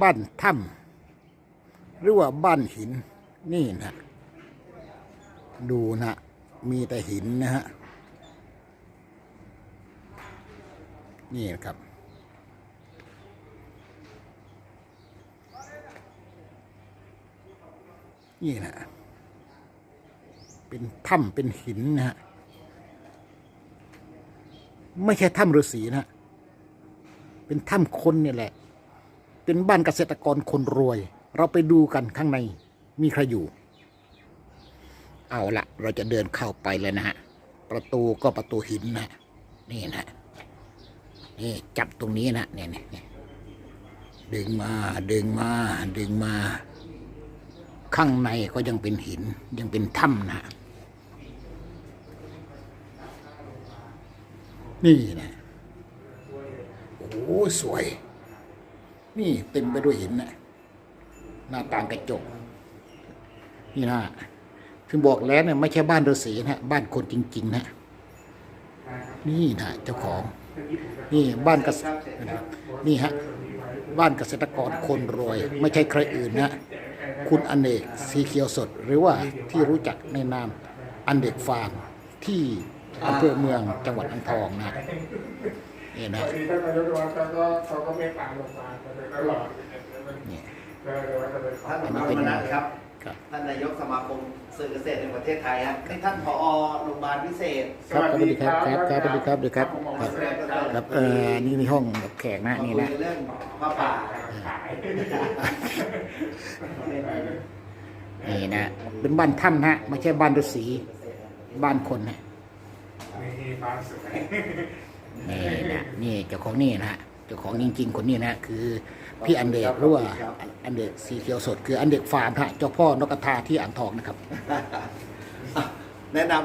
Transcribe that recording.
บ้านถ้ำหรือว่าบ้านหิน นี่นะ ดูนะ มีแต่หินนะฮะ นี่นครับนี่นะ เป็นถ้ำเป็นหินนะฮะ ไม่ใช่ถ้ำฤาษีนะฮะเป็นถ้ำคนเนี่ยแหละ เป็นบ้านเกษตรกรคนรวย เราไปดูกันข้างในมีใครอยู่ เอาละเราจะเดินเข้าไปเลยนะฮะ ประตูก็ประตูหินนะนี่นะนี่จับตรงนี้นะเนี่ยเนี่ยดึงมาดึงมาดึงมา ข้างในก็ยังเป็นหินยังเป็นถ้ำนะนี่นะโอ้สวย นี่เต็มไปด้วยหินนะหน้าต่างกระจก นี่นะถึงบอกแล้วเนี่ยไม่ใช่บ้านฤาษีนะบ้านคนจริง ๆ นะ นี่นะเจ้าของ นี่บ้านเกษตรนี่ฮะบ้านเกษตรกรคนรวย ไม่ใช่ใครอื่นนะคุณอเนกสีเขียวสด หรือว่าที่รู้จักในนามอันเด็กฟาร์มที่อำเภอเมืองจังหวัดอ่างทองนะ นี่นะพอดีท่านนายกวัดเขาก็เขาก็เมตตาลงมาตลอดนี่ก็เลยว่าจะไปท่านธรรมนัสครับครับ ท่านนายกสมาคมสื่อเกษตรในประเทศไทยฮะนี่ท่านผอโรงพยาบาลพิเศษ ครับสวัสดีครับครับครับสวัสดีครับสวัสดีครับครับครับเออนี่ในห้องแขกนะมานี่คุยนะเรื่องผ้าป่าขายนี่นะ เป็นบ้านถ้ำนะไม่ใช่บ้านฤาษีบ้านคนนะนี่บ้านสวยนี่ นี่เจ้าของนี่นะเจ้าของจริงๆคนนี้นะคือพี่อันเดกหรือว่าอันเดกสีเขียวสดคืออันเดกฟาร์มฮะเจ้าพ่อนกกระทาที่อ่างทองนะครับ แนะนำ